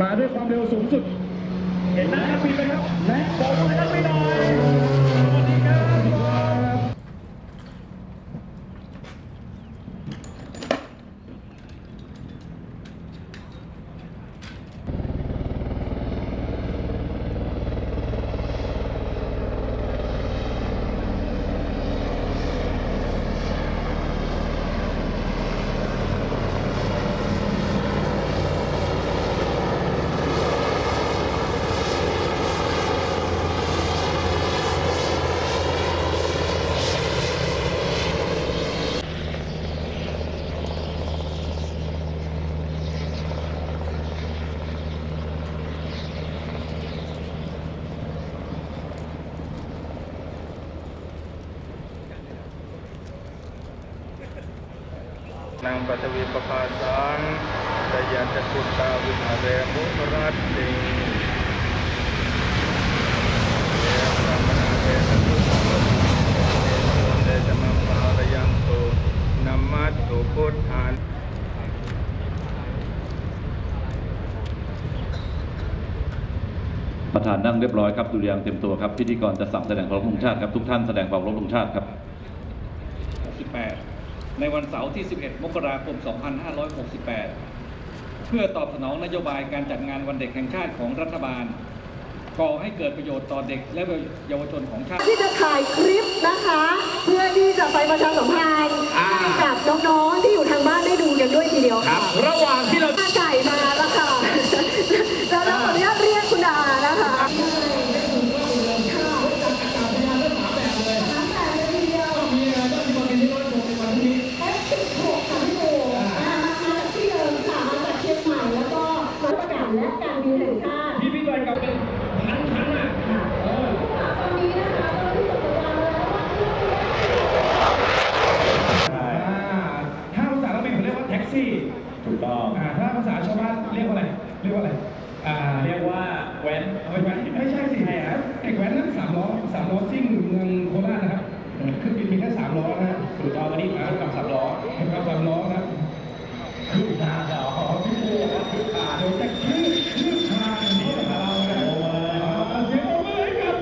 มาด้วยความเร็วสูงสุด เห็นหน้านักบินไหมครับ และบอกมือนักบินหน่อยสวัสดีครับ นางปัทวีปภาสังดยันตกุตาวิหาเรมุรัตติเยพระมนาเตตตุสัมปติเตตมังภารยังตุนัมมัตตุพุทธานประธานนั่งเรียบร้อยครับดุริยางเต็มตัวครับ พิธีกรจะสั่งแสดงความรพธงชาติครับ ทุกท่านแสดงความรพธงชาติครับ 18 ในวันเสาร์ที่ 11 มกราคม 2568 เพื่อตอบสนองนโยบายการจัดงานวันเด็กแห่งชาติของรัฐบาลก่อให้เกิดประโยชน์ต่อเด็กและเยาวชนของชาติ ที่จะถ่ายคลิปนะคะ เพื่อที่จะไปประชาสัมพันธ์ให้กับน้องๆที่อยู่ทางบ้านได้ดูกันด้วยทีเดียวค่ะระหว่างที่เราหน้าไก่มาแล้วค่ะแล้วเราขออนุญาตเรียกคุณดานะคะ พี่พี่จอยกลับเป็นพันพันอะอ่าถ้าภาษาเราเป็นเขาเรียกว่าแท็กซี่ ถูกต้อง อ่าถ้าภาษาชาวบ้านเรียกว่าอะไร เรียกว่าอะไร อ่า เรียกว่าแว้น เอาไปแว้นไม่ใช่สิไอ้แว้นนั่นสามล้อสามล้อซิ่งเมืองโคราชนะครับเครื่องบินมีแค่สามล้อนะฮะ ถูกต้องวันนี้ผมกับสามล้อ ครับสามล้อนะครับคือทางเหรอพี่ปูคือขาเดี๋ยวจะคือคือทางนี้ของเราเนี่ยเสียงปรบมือให้กับ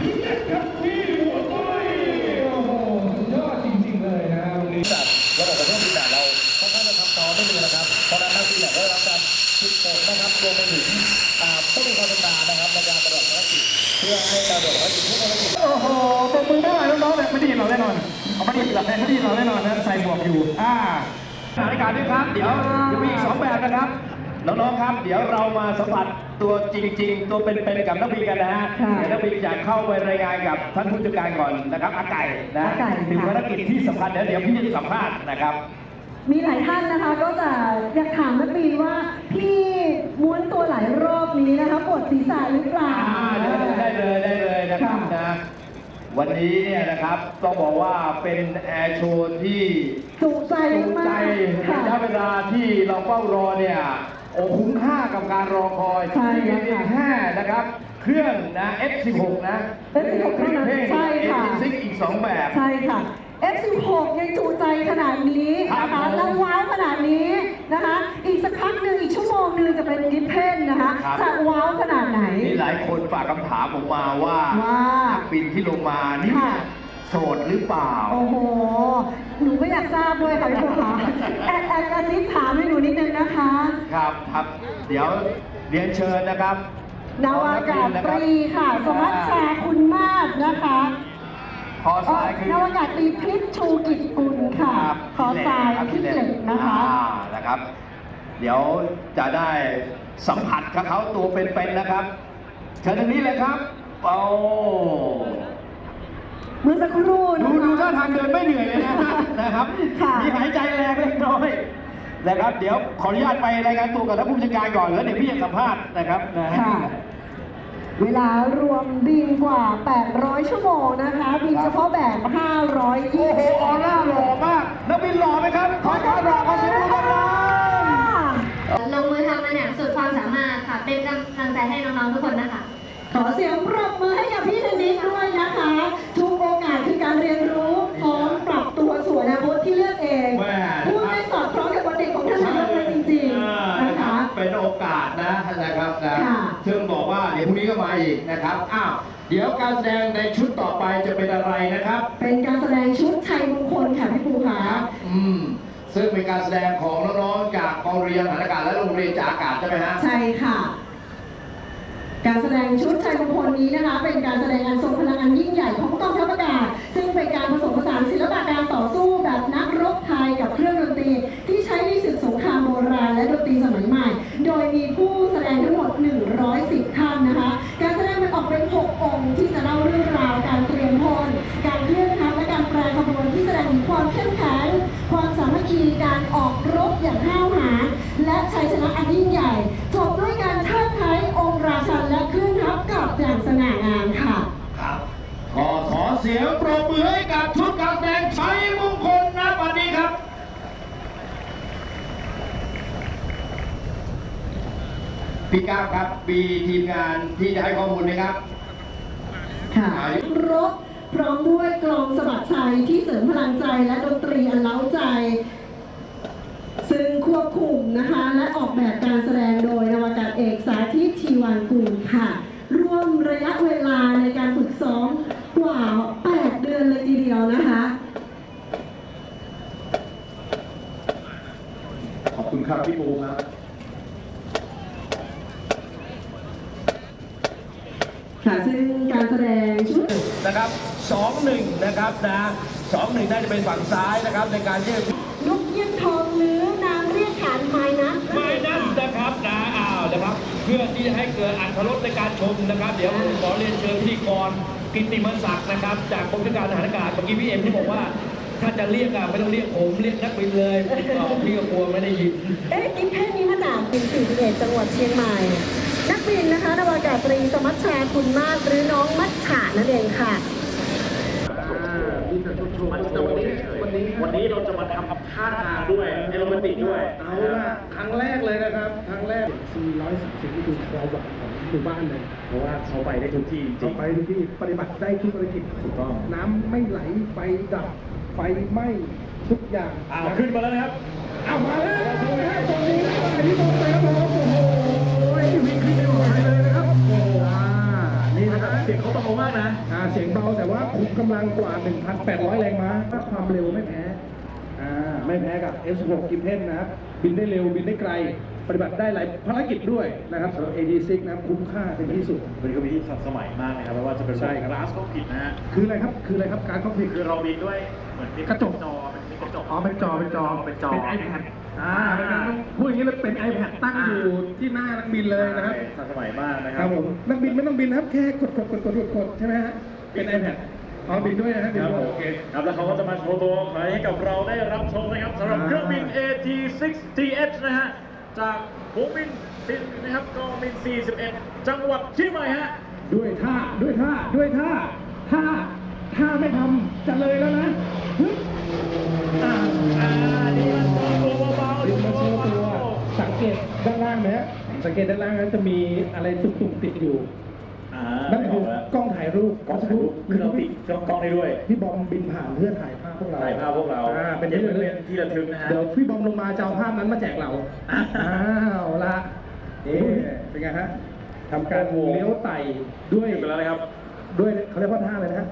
พี่เล็กครับพี่หัวต้อยโอ้โหสุดยอดจริง ๆ เลยนะวันนี้ ระบบการเครื่องบินแบบเราค่อนข้างจะทับซ้อนไม่มีนะครับ เพราะฉะนั้นนักบินเนี่ยได้รับการฝึกฝนนะค รับรวมไปถึงอ่าต้องมีความชำนาญนะครับในการปฏิบัติภารกิจเพื่อให้การปฏิบัติภารกิจทุกภารกิจโอ้โหตบมือได้น้องๆแบบไม่ได้ยินเราแน่นอนเขาไม่ได้ยินเราไม่ได้ยินเราแน่นอนนะใส่หมวกอยู่อ่าสถานการณ์ด้วยครับ เดี๋ยวจะมีอีกสองแบบนะครับน้องๆครับ เดี๋ยวเรามาสัมผัสตัวจริง ๆ ตัวเป็นๆกับนักบินกันนะฮะค่ะเดี๋ยวนักบินจะเข้าไปรายงานกับท่านผู้จัดการก่อนนะครับอาไก่นะอาไก่ค่ะถึงภารกิจที่สำคัญเดี๋ยวเดี๋ยวพี่จะสัมภาษณ์นะครับ มีหลายท่านนะคะก็จะอยากถามนักบินว่าพี่ม้วนตัวหลายรอบนี้นะคะปวดศีรษะหรือเปล่า อ่าได้เลยได้เลยได้เลยนะครับค่ะนะ วันนี้เนี่ยนะครับต้องบอกว่าเป็นแอร์โชว์ที่ จุใจจูงมาใจกค่ะระยะเวลาที่เราเฝ้ารอเนี่ย โอ้คุ้มค่ากับการรอคอยใช่ที่ค่ะมีแค่นะครับ เครื่องนะ F16 นะ F16 เท่านั้นเพ่งใช่ค่ะ F6 อีก 2 แบบ ใช่ค่ะ F16 ยังจูใจขนาดนี้นะครัคะบผมแล้วว้าวขนาดนี้นะคะ อีกสักพักหนึ่งอีกชั่วโมงหนึ่งจะเป็นดิฟเพนนะคะครับจะว้าวขนาดไหนมีหลายคนฝากคำถามผมมาว่าว่านักบินที่ลงมานี่ค่ะโสดหรือเปล่า โอ้โห หนูก็อยากทราบด้วยค่ะพี่ปูคะแอดแอดกระซิบถามให้หนูนิดนึงนะคะ ครับครับ เดี๋ยวเรียนเชิญนะครับนาวากาศตรีค่ะ สมัชชาคุณมาศนะคะ ขอซ้ายคือนาวากาศตรีพลิษชูกิจกุลค่ะครับขอทรายครับพิเหล็กนะคะอ่านะครับ เดี๋ยวจะได้สัมผัสกับเขาตัวเป็นๆนะครับ เชิญทางนี้เลยครับโอ้เมื่อสักครู่นะดูคะดูท่าทางเดินไม่เหนื่อยเลยนะนะครับค่ะมีหายใจแรงเล็กน้อยนะครับ เดี๋ยวขออนุญาตไปรายงานตัวกับท่านผู้จัดการก่อนแล้วเดี๋ยวพี่จะสัมภาษณ์นะครับนะค่ะ เวลารวมบินกว่า 800 ชั่วโมงนะคะ บินเฉพาะแบบ 520โอ้โหออร่าหล่อมาก นักบินหล่อไหมครับ ขอขอรอขอเสียงปรบมือดังลงมือทำมันอย่างสุดความสามารถค่ะ เป็นกำลังใจให้น้องๆทุกคนนะคะ ขอเสียงปรบมือให้กับพี่ธนิกด้วยนะคะ ทุกโอกาสคือการเรียนรู้ ดี๋ยวพรุ่งนี้ก็มาอีกนะครับอ้าวเดี๋ยวการแสดงในชุดต่อไปจะเป็นอะไรนะครับ เป็นการแสดงชุดชัยมงคลค่ะพี่ปูค่ะ อืมซึ่งเป็นการแสดงของน้องๆจากกองเรียนฐานอากาศและโรงเรียนจากอากาศใช่ไหมฮะใช่ค่ะ การแสดงชุดชัยมงคลนี้นะคะ เป็นการแสดงอันทรงพลังอันยิ่งใหญ่ของกองทัพอากาศ เสียงปรบมือให้กับชุดการแสดงชัยมงคลนะวันนี้ครับ พี่ก้าวครับมีทีมงานที่จะให้ข้อมูลไหมครับค่ะรถพร้อมด้วยกลองสะบัดชัยที่เสริมพลังใจและดนตรีอันเล้าใจ ซึ่งควบคุมนะคะ และออกแบบการแสดงโดยนวากาศเอกสาธิตชีวานกุลค่ะ ร่วมระยะเวลาในการฝึกซ้อมกว่า 8 เดือนเลยทีเดียวนะคะ ขอบคุณครับพี่ปูครับ ค่ะซึ่งการแสดงชุด นะครับสองหนึ่งนะครับนะสองหนึ่งน่าจะเป็นฝั่งซ้ายนะครับในการที่นกเอี้ยงทองหรือนางเรียกขานไม้นะไม่นั่นนะครับนะอ้าวนะครับ เพื่อที่จะให้เกิดอัตรสในการชมนะครับ เดี๋ยวผมขอเรียนเชิญพิธีกรกิตติมศักดิ์นะครับ จากกรมวิชาการทหารอากาศเมื่อกี้พี่เอ็มที่บอกว่าถ้าจะเรียกอะไม่ต้องเรียกผมเรียกนักบินเลยเอ่อพี่ก็กลัวไม่ได้ยิน เอ๊ะกินเพศนี้มาจากบิน41จังหวัดเชียงใหม่ นักบินนะคะนาวากาศตรีสมัชชาคุณมาศหรือน้องมัชฉานั่นเองค่ะวันนี้วันนี้เราจะมาทำท่าทางด้วยเอโรแมนติกด้วยเอาละครั้งแรกเลยนะครับครั้งแรก 430นี่คือความหวังของหมู่บ้านเลยเพราะว่าเขาไปได้ทุกที่จริต่องไปทุกที่ปฏิบัติได้ทุกภารกิจถูกต้องน้ำไม่ไหลไฟดับไฟไหม้ทุกอย่างอ้าวขึ้นมาแล้วนะครับเอามาแล้วดูนะฮะตรงนี้นะอันนี้ตรงไปครับผมโอ้โหวิ่งขึ้นไม่ไหวเลยนะครับ โอ้อ่านี่นะครับ เสียงเขาเบามากนะ อ่าเสียงเบาแต่ว่าคุมกำลังกว่า 1,800 แรงม้าความเร็วไม่แพ้อ่าไม่แพ้กับ F16 กิมเพนนะครับ บินได้เร็วบินได้ไกล ปฏิบัติได้หลายภารกิจด้วยนะครับสำหรับ AD6 นะครับคุ้มค่าเป็นที่สุดวันนี้ก็มีที่ทันสมัยมากนะครับไม่ว่าจะเป็นใช่ครับกลาสก็ผิดนะฮะคืออะไรครับ คืออะไรครับการคอมพิวคือเราบินด้วยเหมือนมีกระจกจอเป็นกระจกอ๋ อเป็นจอเป็นจอเป็นจอเป็น iPad อ่าเป็นการพูดอย่างนี้เลยเป็น iPad ตั้งอยู่ที่หน้านักบินเลยนะครับทันสมัยมากนะคครัรับบผมนักบินไม่ต้องบินนะครับแค่กดกดกดกดกดกดใช่ไหมฮะเป็น iPad อ๋อบินด้วยนะฮะบินครับด้วยผมโอเค ครับแล้วเขาก็จะมาโชว์ตัวให้กับเราได้รับชมนะครับสำหรับเครื่องบิน AT6TH นะฮะจากฝูงบินบินนะครับกองบิน 41 จังหวัดเชียงใหม่ฮะ ด้วยท่าด้วยท่าด้วยท่าท่าท่าไม่ทำจะเลยแล้วนะฮึบ ดึงมาโชว์ตัว สังเกตด้านล่างไหมฮะสังเกตด้านล่างนั้นจะมีอะไรตุ่มๆติดอยู่อ่านั่นคือกล้องถ่ายรูปกล้องถ่ายรูปคือเราติดกล้องกล้องได้ด้วย พี่บอมบินผ่านเพื่อถ่ายภาพพวกเราถ่ายภาพพวกเราอ่าเป็นเก็บไว้ที่เป็นที่ระทึกนะฮะ เดี๋ยวพี่บอมลงมาจะเอาภาพนั้นมาแจกเราอ่าอ้าวละนี่เป็นไงฮะทำการเลี้ยวไต่ด้วยอยู่กันแล้วนะครับ ด้วยเขาเรียกว่าท่าอะไรนะฮะ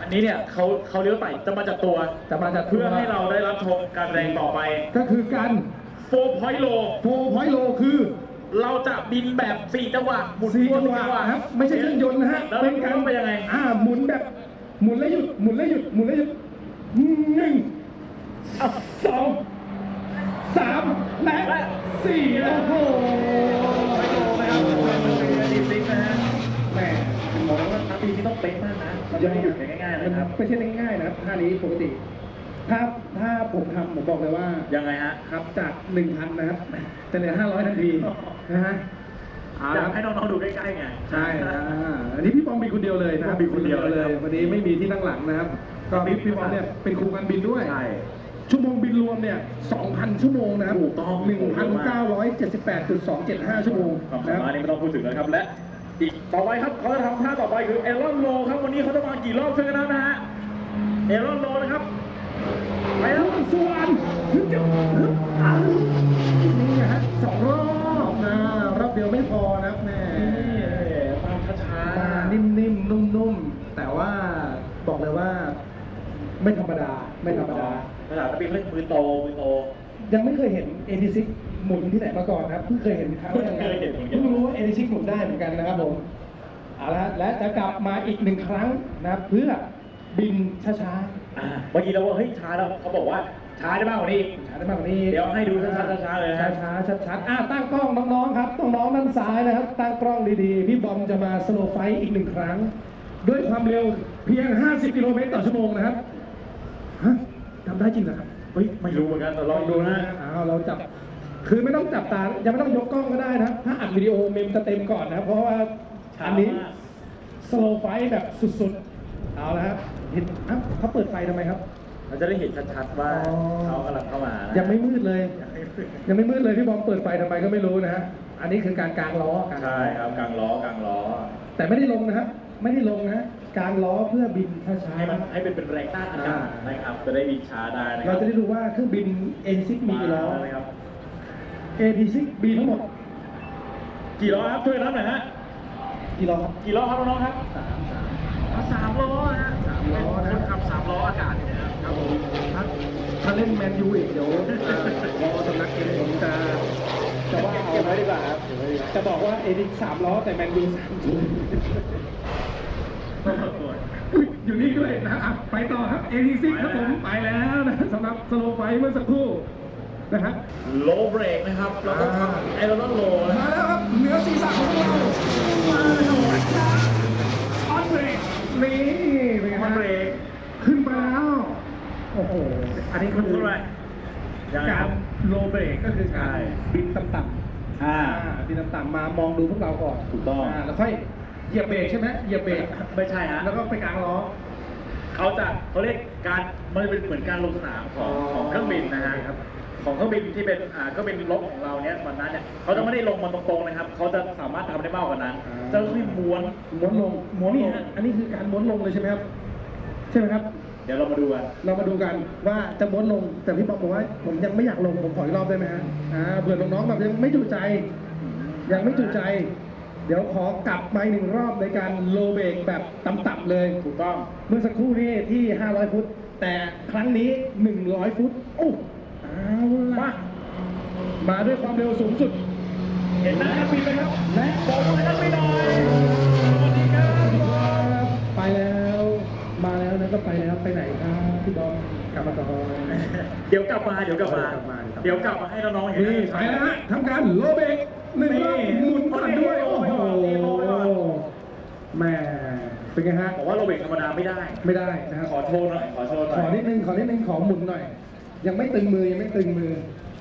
อันนี้เนี่ยเขาเขาเลี้ยวไต่จะมาจากตัว จะมาจากเพื่อให้เราได้รับชมการแรงต่อไปก็คือการ4 point low โฟพอยโลคือเราจะบินแบบ4จังหวะหมุนสี่ตัวจังหวะครับ ไม่ใช่เครื่องยนต์นะฮะแล้วเป็นการไปยังไง อ่าหมุนแบบหมุนแล้วหยุดหมุนแล้วหยุดหมุนแล้วหยุดหนึ่งสองสามและสี่โอ้โห เป๊ะมากนะมันจะไม่หยุดได้ง่ายๆนะครับไม่ใช่ง่ายๆนะครับท่านี้ปกติ ถ้าถ้าผมทำผมบอกเลยว่ายังไงฮะ ครับจากหนึ่งพันนะครับจะเหลือห้าร้อยทันทีนะฮะเอยากให้น้องๆดูใกล้ๆไง ใช่อ่าอันนี้พี่บอมบินคนเดียวเลยนะครับพี่บอมบินคนเดียวเลย วันนี้ไม่มีที่นั่งหลังนะครับ ก็พี่พี่บอมเนี่ยเป็นครูการบินด้วยใช่ชั่วโมงบินรวมเนี่ย 2,000 ชั่วโมงนะครับถูกต้อง1,978.275 ชั่วโมงความนะสาครับมารถนี้ไม่ต้องพูดถึงแล้วครับ และ อีกต่อไปครับเขาจะทำท่าต่อไปคือเอรอนโลครับวันนี้เขาจะมากี่รอบช่วยกันนับนะฮะเอรอนโลนะครับไปแล้วส่วนฮึบฮึบฮึบอ่านี่นะฮะสองรอบนะรอบเดียวเร็วไม่พอนะแม่ตามช้ามานิ่มๆนุ่มๆแต่ว่าบอกเลยว่า ไม่ธรรมดาไม่ธรรมดาภาษาตะปีเล่นมือโตมือโตยังไม่เคยเห็น AT6 หมุนที่ไหนมาก่อนนะครับเพิ่งเคยเห็นครั้งแรกเพิ่งเคยเห็นเหมือนกันเพิ่งรู้ว่า AT6 หมุนได้เหมือนกันนะครับผมเอาละและจะกลับมาอีกหนึ่งครั้งนะครับเพื่อบินช้าอ่าเมื่อกี้เราว่าเฮ้ยช้าแล้วเขาบอกว่าช้าได้มากกว่านี้อีก ๆช้าได้มากกว่านี้เดี๋ยวให้ดูชัดๆช้าๆเลยนะ ช้าๆชัดๆอะตั้งกล้องน้องๆครับน้องๆด้านซ้ายนะครับตั้งกล้องดีๆพี่บอมจะมาสโลว์ไฟท์อีกหนึ่งครั้ง ด้วยความเร็วเพียง 50 กิโลเมตรต่อชั่วโมงนะครับฮะทำได้จริงเหรอครับ เฮ้ยไม่รู้เหมือนกันแต่ลองดูนะอ้าวเราจับ คือไม่ต้องจับตายังไม่ต้องยกกล้องก็ได้นะ ถ้าอัดวิดีโอเมมจะเต็มก่อนนะครับเพราะว่าอันนี้สโลว์ไฟท์แบบสุดๆ เอาละครับเห็นอ้าวเขาเปิดไฟทำไมครับ เราจะได้เห็นชัดๆว่าอ๋อเขากำลังเข้ามานะยังไม่มืดเลย ยังไม่มืดเลยพี่บอมเปิดไฟทำไมก็ไม่รู้นะฮะอันนี้คือการกางล้อกางล้อใช่ครับกลางล้อกลางล้อ แต่ไม่ได้ลงนะครับไม่ได้ลงนะกางล้อเพื่อบินช้าให้มันให้เป็นเป็นแรงต้านอากาศนะครับจะได้บินช้าได้นะๆครัเราบจะได้ดูว่าเครื่องบิน A6 มีกี่ล้อมาแล้วนะครับ A6 มีทั้งหมด กี่ล้อครับช่วยนับหน่อยฮะ กี่ล้อครับกี่ล้อครับน้องๆครับสามสามอ๋อสามล้อฮะสามล้อนะคนขับสามล้ออากาศเนี่ยนะครับผมถ้าถ้าเล่นแมนยูอีกเดี๋ยวพอสำนักเองผมจะจะว่าเอาเก็บไว้ดีกว่าครับเก็บไว้ดีกว่าจะบอกว่าเอดิสามล้อแต่แมนยูสามศูนย์อุ๊ยอยู่นี่ด้วยนะอะไปต่อครับเอดิซิครับผมไปแล้วนะสำหรับสโลไฟเมื่อสักครู่ นะฮะโลเบรกนะครับเราต้องทำไอรอนโลนะมาแล้วครับเหนือศีรษะของเรามาแล้วออนเบรกนี่เป็นไงมันฮะเบรกขึ้นมาแล้วโอ้โหอันนี้ขึ้คืนอไปยังไงกาครรับโลเบรกก็คือการใช่บินต่ำๆอ่าบินต่ำๆมามองดูพวกเราก่อนถูกต้องาแล้วค่อยเหยียบเบรกใช่ไหมเหยียบเบรกไม่ใช่ฮะแล้วก็ไปกลางล้อเขาจะเขาเรียกการมันเป็นเหมือนการลงสนามของอ๋อของเครื่องบินนะฮะครับ ของเครื่องบินที่เป็นอ่าเครื่องบินรบของเราเนี้ยวันนั้นเนี่ยเขาจะไม่ได้ลงมาตรงๆนะครับเขาจะสามารถทำได้มากกว่านั้นอ่า จะต้องม้วนม้วนลงม้วนลงนี่ฮะอันนี้คือการม้วนลงเลยใช่ไหมครับ ใช่ไหมครับ เดี๋ยวเรามาดูกัน เรามาดูกันว่าจะม้วนลงแต่พี่บอกบอกว่าผมยังไม่อยากลงผมขออีกรอบได้ไหมฮะอ่าเผื่อน้องๆแบบยังไม่จุใจ ยังไม่จุใจ เดี๋ยวขอกลับมาอีกหนึ่งรอบในการโลเบรกแบบต่ำๆเลยถูกต้อง เมื่อสักครู่นี้ที่ 500 ฟุต แต่ครั้งนี้ 100 ฟุตโอ้เอาล่ะมาด้วยความเร็วสูงสุด เห็นหน้านักบินไหมครับ และบอกมือนักบินหน่อยสวัสดีครับไปแล้ว มาแล้วนะก็ไปแล้วไปไหนครับพี่บอมกลับมาต่อเดี๋ยวกลับมาเดี๋ยวกลับมาเดี๋ยวกลับมาเดี๋ยวกลับมาให้น้องๆเห็นนี่ไปแล้วฮะทำการโลเบรกหนึ่งรอบหมุนผ่านด้วยโอ้โหแหม่เป็นไงฮะบอกว่าโรเบิร์ตธรรมดาไม่ได้ ไม่ได้นะครับขอโชว์หน่อยขอโชว์หน่ขออยนิดนึงขอนิดนึงขอหมุนหน่อย ยังไม่ตึงมือยังไม่ตึงมือ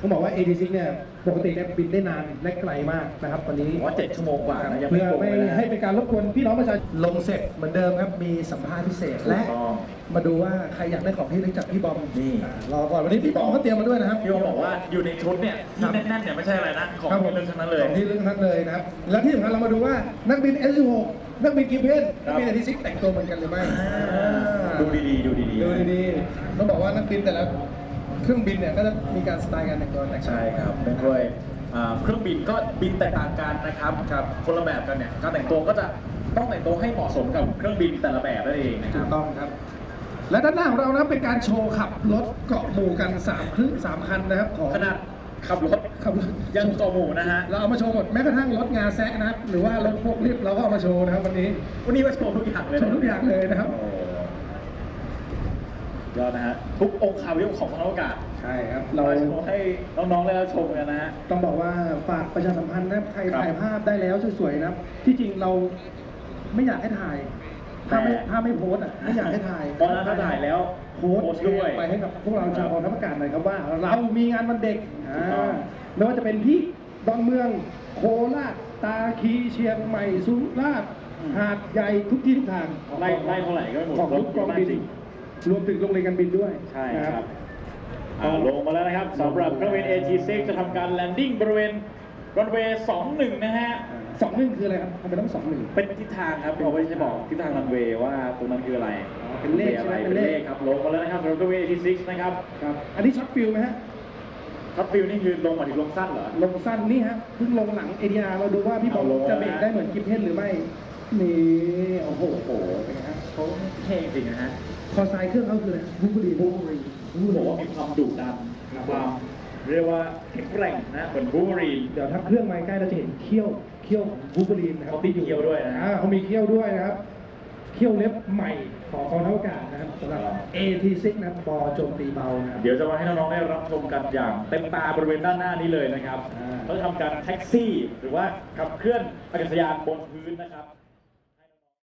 ต้องบอกว่า AD6 เนี่ยปกติเนี่ยบินได้นานและไกลมากนะครับตอนนี้ผมว่าเจ็ดชั่วโมงกว่านะยังไม่เพื่อตรงไม่เลยนะให้เป็นการรบกวนพี่น้องประชาชนลงเสร็จเหมือนเดิมครับมีสัมภาษณ์พิเศษและถูกต้องมาดูว่าใครอยากได้ของที่ลึกจากพี่บอมนี่ อ่ารอก่อนวันนี้พี่บอมเขาเตรียมมาด้วยนะครับ พี่ว่าบอกว่าอยู่ในชุดเนี่ยที่แน่นๆเนี่ยไม่ใช่อะไรนะของครับผมที่ลึกทั้งนั้นเลย ของที่ลึกทั้งนั้นเลยนะครับ และที่สำคัญเรามาดูว่านักบิน S16 นักบินกิฟเพนครันักบ บินอ t ซิกแต่งตัวเหมือนกันหรือไม่ดูดีๆดูดีๆดูดีๆต้องบอกว่านักบินแต่ละ เครื่องบินเนี่ยก็จะมีการสไตล์การแต่งตัวแตกต่างใช่ครับเนื่องด้วยอ่าเครื่องบินก็บินแตกต่างกันนะครับครับคนละแบบกันเนี่ยการแต่งตัวก็จะต้องแต่งตัวให้เหมาะสมกับเครื่องบินแต่ละแบบนั่นเองนะคถูรับ กต้องครับ และด้านหน้าของเรานะเป็นการโชว์ขับรถเกาะหมู่กันสามครึ่งสามคันนะครับของขนาดขับรถขับรถ ยังเกาะหมู่นะฮะ เราเอามาโชว์หมดแม้กระทั่งรถงาแซะนะครับหรือว่ารถพวกลิฟต์เราก็เอามาโชว์นะครับวันนี้วันนี้มาโชว์ทุกอย่างเลยโชว์ทุกอย่างเลยนะครับ โอ้ ยอดนะฮะทุกองค์คาวิวของทางอากาศใช่ครับ เราเราโชว์ให้น้องๆได้รับชมกันนะฮะ ต้องบอกว่าฝากประชาสัมพันธ์นะใครครับถ่ายภาพได้แล้วสวยๆนะครับที่จริงเราไม่อยากให้ถ่าย ถ้าไม่แต่ ถ้าไม่โพสต์อะไม่อยากให้ถ่ายเพราะฉะนั้นถ้าถ่ายแล้วโพสต์โพสต์ด้วย ไปให้กับพวกเราชาวกองทัพอากาศหน่อยครับว่า เรามีงานวันเด็กอ่ถูกต้องาไม่ว่าจะเป็นที่ดอนเมืองโคราชตาคีเชียงใหม่สุราษฎร์หาดใหญ่ทุกที่ทุกทาง ไล่ไล่เท่าไหร่ก็ไม่หมดของทุกกองบินจ ริงรวมถึงโรงเรียนการบินด้วยใช่นะ ครับอ่าลงมาแล้วนะครับสำหรับเครื่องบิน AT6 จะทำการแลนดิ้งบริเวณรันเวย์21 นะฮะ สองหนึ่งคืออะไรครับทำไมต้องสองหนึ่ง เป็นทิศทางครับเอาไว้จะบอกทิศทางรันเวย์ว่าตรงนั้นคืออะไรอ๋อเป็นเลขอะไรใช่ไหมเป็เป็นนเลเลขขครับลงมาแล้วนะครับสำหรับเครื่องบิน AT6 นะครับครับ อันนี้ช็อตฟิลไหมฮะ ท็อปฟิลนี่คือลงมาถึงลงสั้นเหรอ ลงสั้นนี่ฮะเพิ่งลงหลัง ADR เราดูว่าพี่บอลเอาลงจะเบรกได้เหมือนกิฟเพนหรือไม่ นี่ โอ้โหโอ้โหเป็นไงฮะเขาเท่จริงนะฮะ คอไซด์เครื่องเขาคืออะไรบูบูรีบูบูรีรู้บอกว่ามีความดุดันมีความเรียกว่าแข็งแกร่งนะเหมือนบูเบอรีนเดี๋ยวถ้าเครื่องมาใกล้เราจะเห็นเขี้ยวเขี้ยวของบูบูรีนะครับเขามีเขี้ยวด้วยนะอ่าเขามีเขี้ยวด้วยนะครับ เขี้ยวเล็บใหม่ของกองทัพอากาศนะครับสำหรับ AT6 นะครับบอโจมตีเบานะครับ เดี๋ยวจะมาให้น้องๆได้รับชมกันอย่างเต็มตาบริเวณด้านหน้านี้เลยนะครับอ่า เขาจะทำการแท็กซี่ หรือว่าขับเคลื่อนอากาศยานบนพื้นนะครับ